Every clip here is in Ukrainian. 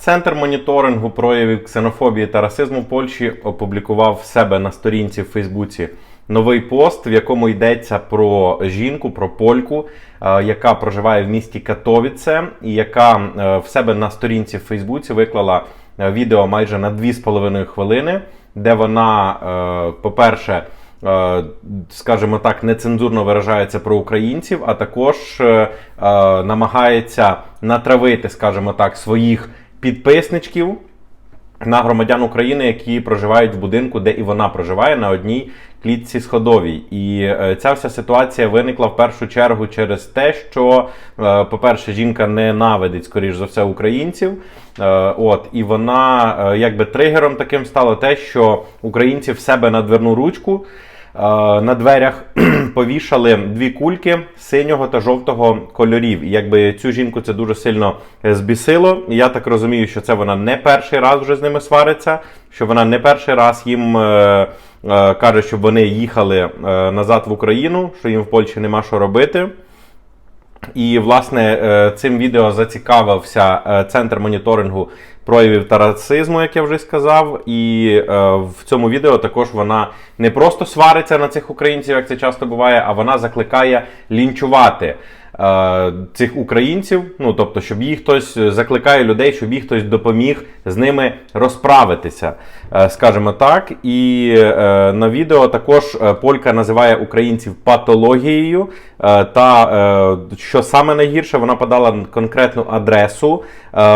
Центр моніторингу проявів ксенофобії та расизму в Польщі опублікував в себе на сторінці в Фейсбуці новий пост, в якому йдеться про жінку, про польку, е, яка проживає в місті Катовіце, і яка е, в себе на сторінці в Фейсбуці виклала е, відео майже на 2,5 хвилини, де вона, по-перше, скажімо так, нецензурно виражається про українців, а також намагається натравити, скажімо так, своїх підписничків на громадян України, які проживають в будинку, де і вона проживає на одній клітці сходовій. І е, ця вся ситуація виникла в першу чергу через те, що, е, по-перше, жінка ненавидить, скоріш за все, українців. Е, От, і вона якби тригером таким стало те, що українці в себе на дверну ручку. Е, На дверях повішали дві кульки синього та жовтого кольорів. І якби цю жінку це дуже сильно збісило. Я так розумію, що це вона не перший раз вже з ними свариться, що вона не перший раз їм е, е, каже, щоб вони їхали назад в Україну, що їм в Польщі нема що робити. І, власне, е, цим відео зацікавився е, центр моніторингу проявів та расизму, як я вже сказав. І е, в цьому відео також вона не просто свариться на цих українців, як це часто буває, а вона закликає лінчувати. Цих українців, ну тобто, щоб їх хтось закликає людей, щоб їх хтось допоміг з ними розправитися, е, скажімо так. І е, на відео також е, Полька називає українців патологією. Та що саме найгірше, вона подала конкретну адресу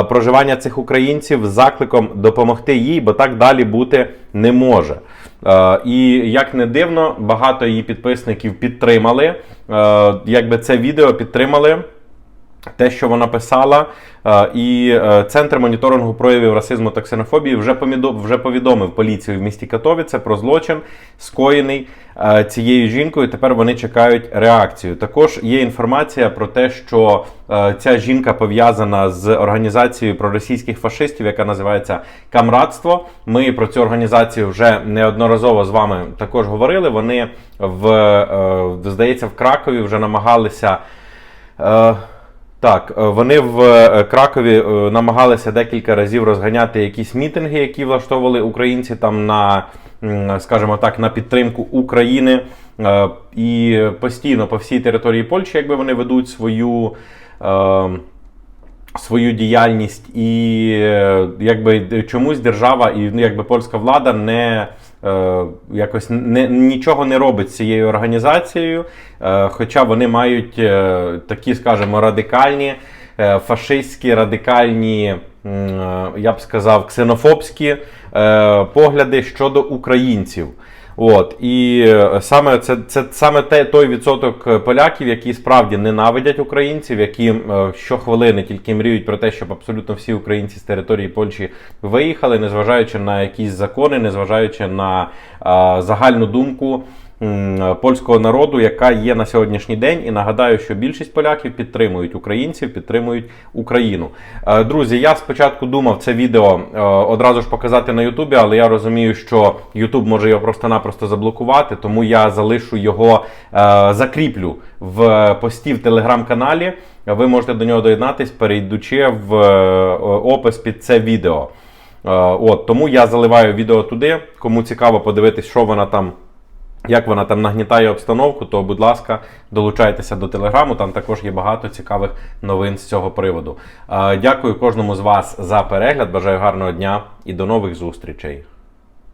проживання цих українців з закликом допомогти їй, бо так далі бути не може. І як не дивно, багато її підписників підтримали. Якби це відео підтримали. Те, що вона писала, е, і е, центр моніторингу проявів расизму та ксенофобії вже вже повідомив поліцію в місті Катовіце про злочин, скоєний е, цією жінкою. Тепер вони чекають реакцію. Також є інформація про те, що ця жінка пов'язана з організацією проросійських фашистів, яка називається Камрадство. Ми про цю організацію вже неодноразово з вами також говорили. Вони в здається в Кракові вже намагалися. Так, е, вони в е, Кракові е, намагалися декілька разів розганяти якісь мітинги, які влаштовували українці там на, скажімо так, на підтримку України. І постійно по всій території Польщі, якби вони ведуть свою. Свою діяльність і якби чомусь держава і ну, якби польська влада не якось не, нічого не робить з цією організацією, е, хоча вони мають е, такі, скажімо, радикальні, е, фашистські, радикальні, е, я б сказав, ксенофобські е, погляди щодо українців. От. І е, саме це, це саме те, той відсоток е, поляків, які справді ненавидять українців, які е, щохвилини тільки мріють про те, щоб абсолютно всі українці з території Польщі виїхали, незважаючи на якісь закони, незважаючи на а, загальну думку польського народу, яка є на сьогоднішній день. І нагадаю, що більшість поляків підтримують українців, підтримують Україну. Е, Друзі, я спочатку думав це відео е, одразу ж показати на Ютубі, але я розумію, що Ютуб може його просто-напросто заблокувати, тому я залишу його, е, закріплю в пості в телеграм-каналі. Ви можете до нього доєднатись, перейдучи в опис під це відео. От, тому я заливаю відео туди. Кому цікаво подивитись, що вона там. Як вона там нагнітає обстановку, то, будь ласка, долучайтеся до телеграму. Там також є багато цікавих новин з цього приводу. Е, Дякую кожному з вас за перегляд. Бажаю гарного дня і до нових зустрічей.